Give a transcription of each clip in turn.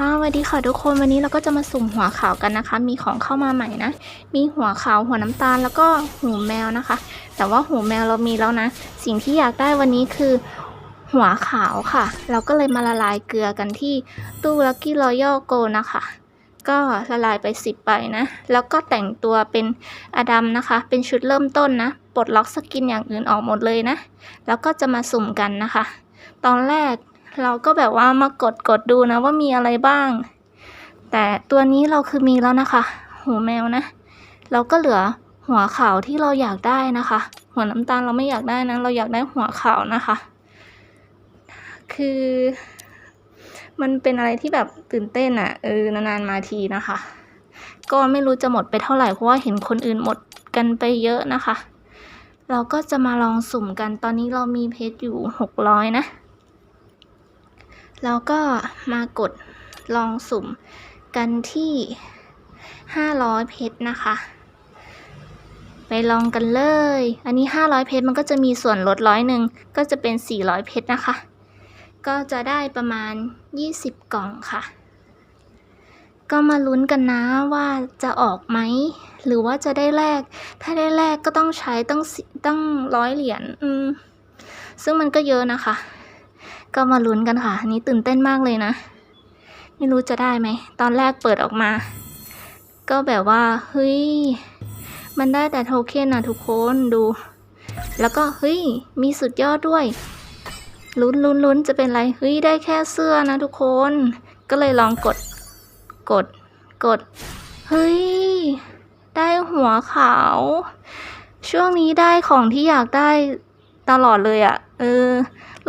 ค่ะสวัสดีค่ะทุกคนวันนี้เราก็จะมาสุ่มหัวขาวกันนะคะ มีของเข้ามาใหม่นะ มีหัวขาวหัวน้ำตาลแล้วก็หูแมวนะคะ แต่ว่าหูแมวเรามีแล้วนะ สิ่งที่อยากได้วันนี้คือหัวขาวค่ะ เราก็เลยมาละลายเกลือกันที่ตู้ Lucky Royal Go นะคะ ก็ละลายไปสิบใบนะ แล้วก็แต่งตัวเป็นอดัมนะคะ เป็นชุดเริ่มต้นนะปลดล็อกสกินอย่างอื่นออกหมดเลยนะ แล้วก็จะมาสุ่มกันนะคะ ตอนแรก เราก็แบบว่ามากดกดดูนะว่ามีอะไรบ้าง แต่ตัวนี้เราคือมีแล้วนะคะ หูแมวนะ เราก็เหลือหัวขาวที่เราอยากได้นะคะ หัวน้ำตาลเราไม่อยากได้นะ เราอยากได้หัวขาวนะคะ คือมันเป็นอะไรที่แบบตื่นเต้นอะ่ะเออนานๆมาทีนะคะ ก็ไม่รู้จะหมดไปเท่าไหร่เพราะว่าเห็นคนอื่นหมดกันไปเยอะนะคะ เราก็จะมาลองสุ่มกันตอนนี้เรามีเพชรอยู่หกร้อยนะ แล้วก็มากดลองสุ่มกันที่ 500 เพชรนะคะ ไปลองกันเลย อันนี้ 500 เพชรมันก็จะมีส่วนลดร้อยหนึ่งก็จะเป็น 400 เพชรนะคะ ก็จะได้ประมาณ 20 กล่องค่ะ ก็มาลุ้นกันนะว่าจะออกไหม หรือว่าจะได้แลก ถ้าได้แลกก็ต้องใช้ตั้งตั้งร้อยเหรียญ อืม ซึ่งมันก็เยอะนะคะ ก็มาลุ้นกันค่ะ อันนี้ตื่นเต้นมากเลยนะ ไม่รู้จะได้ไหม ตอนแรกเปิดออกมา ก็แบบว่า เฮ้ย มันได้แต่โทเค็นนะทุกคนดู แล้วก็ เฮ้ย มีสุดยอดด้วย ลุ้นลุ้นลุ้นจะเป็นไร เฮ้ย ได้แค่เสื้อนะทุกคน ก็เลยลองกด กด กด เฮ้ย ได้หัวขาว ช่วงนี้ได้ของที่อยากได้ตลอดเลยอะ่ะ เออ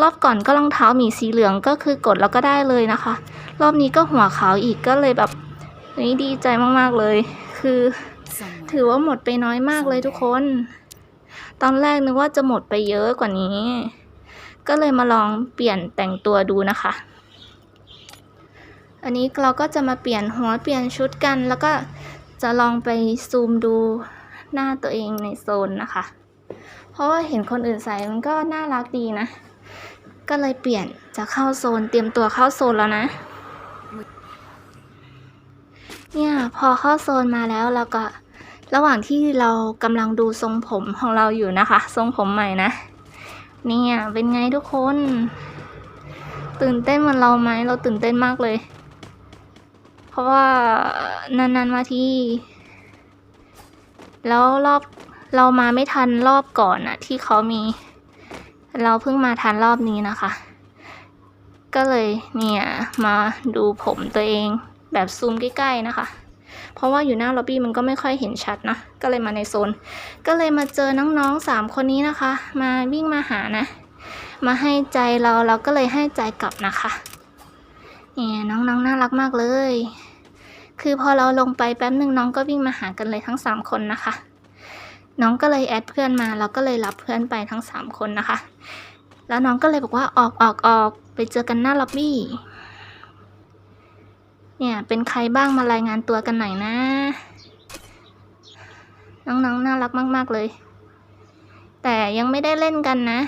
รอบก่อนก็รองเท้าหมีสีเหลืองก็คือกดแล้วก็ได้เลยนะคะ รอบนี้ก็หัวขาวอีกก็เลยแบบเฮ้ดีใจมากๆเลย คือ ถือว่าหมดไปน้อยมากเลยทุกคน ตอนแรกนึกว่าจะหมดไปเยอะกว่านี้ ก็เลยมาลองเปลี่ยนแต่งตัวดูนะคะ อันนี้เราก็จะมาเปลี่ยนหัวเปลี่ยนชุดกัน แล้วก็จะลองไปซูมดูหน้าตัวเองในโซนนะคะ เพราะว่าเห็นคนอื่นใส่มันก็น่ารักดีนะ ก็เลยเปลี่ยนจะเข้าโซนเตรียมตัวเข้าโซนแล้วนะ เนี่ยพอเข้าโซนมาแล้วเราก็ระหว่างที่เรากำลังดูทรงผมของเราอยู่นะคะ ทรงผมใหม่นะ เนี่ยเป็นไงทุกคน ตื่นเต้นเหมือนเราไหมเราตื่นเต้นมากเลย เพราะว่านานๆมาที่ แล้วรอบ เรามาไม่ทันรอบก่อนอะที่เขามี เราเพิ่งมาทันรอบนี้นะคะ ก็เลยเนี่ยมาดูผมตัวเองแบบซูมใกล้ๆนะคะ เพราะว่าอยู่หน้าล็อบบี้มันก็ไม่ค่อยเห็นชัดนะ ก็เลยมาในโซน ก็เลยมาเจอน้องๆสามคนนี้นะคะ มาวิ่งมาหานะ มาให้ใจเราเราก็เลยให้ใจกลับนะคะเนี่ยน้องๆน่ารักมากเลย คือพอเราลงไปแป๊บหนึ่งน้องก็วิ่งมาหากันเลยทั้งสามคนนะคะ น้องก็เลยแอดเพื่อนมาเราก็เลยรับเพื่อนไปทั้งสามคนนะคะ แล้วน้องก็เลยบอกว่าออกออกออกไปเจอกันหน้าล็อบบี้ เนี่ยเป็นใครบ้างมารายงานตัวกันหน่อยนะ น้องๆน่ารักมาก ๆเลย แต่ยังไม่ได้เล่นกันนะ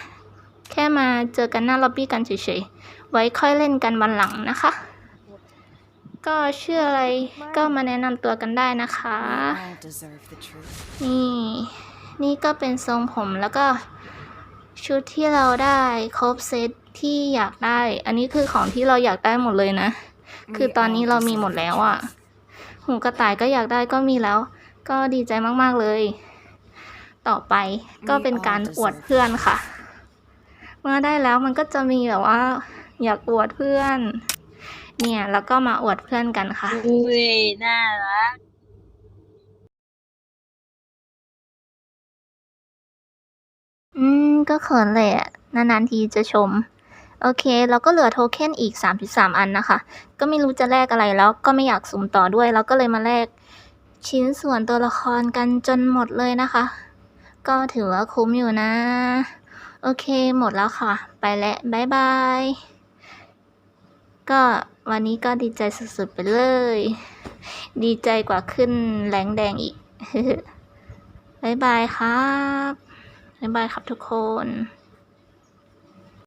แค่มาเจอกันหน้าล็อบบี้กันเฉยๆ ไว้ค่อยเล่นกันวันหลังนะคะ ก็ชื่ออะไรก็มาแนะนำตัวกันได้นะคะ นี่นี่ก็เป็นทรงผมแล้วก็ชุดที่เราได้ครบเซตที่อยากได้ อันนี้คือของที่เราอยากได้หมดเลยนะ คือตอนนี้เรามีหมดแล้วอะ่ะ หูกระต่ายก็อยากได้ก็มีแล้ว ก็ดีใจมากๆเลย ต่อไปก็เป็นการอวดเพื่อนค่ะ เมื่อได้แล้วมันก็จะมีแบบว่า อยากอวดเพื่อน เนี่ย แล้วก็มาอวดเพื่อนกันค่ะ อุ้ยน่ารัก อืม ก็เขินเลยอะนานๆทีจะชม โอเคเราก็เหลือโทเค็นอีก 33 อันนะคะ ก็ไม่รู้จะแลกอะไรแล้วก็ไม่อยากสุ่มต่อด้วยเราก็เลยมาแลกชิ้นส่วนตัวละครกันจนหมดเลยนะคะ ก็ถือว่าคุ้มอยู่นะ โอเค หมดแล้วค่ะ ไปแล้วบายบาย ก็วันนี้ก็ดีใจสุดๆไปเลย ดีใจกว่าขึ้นแหลงแดงอีกบายบายครับบ๊ายบายครับทุกคน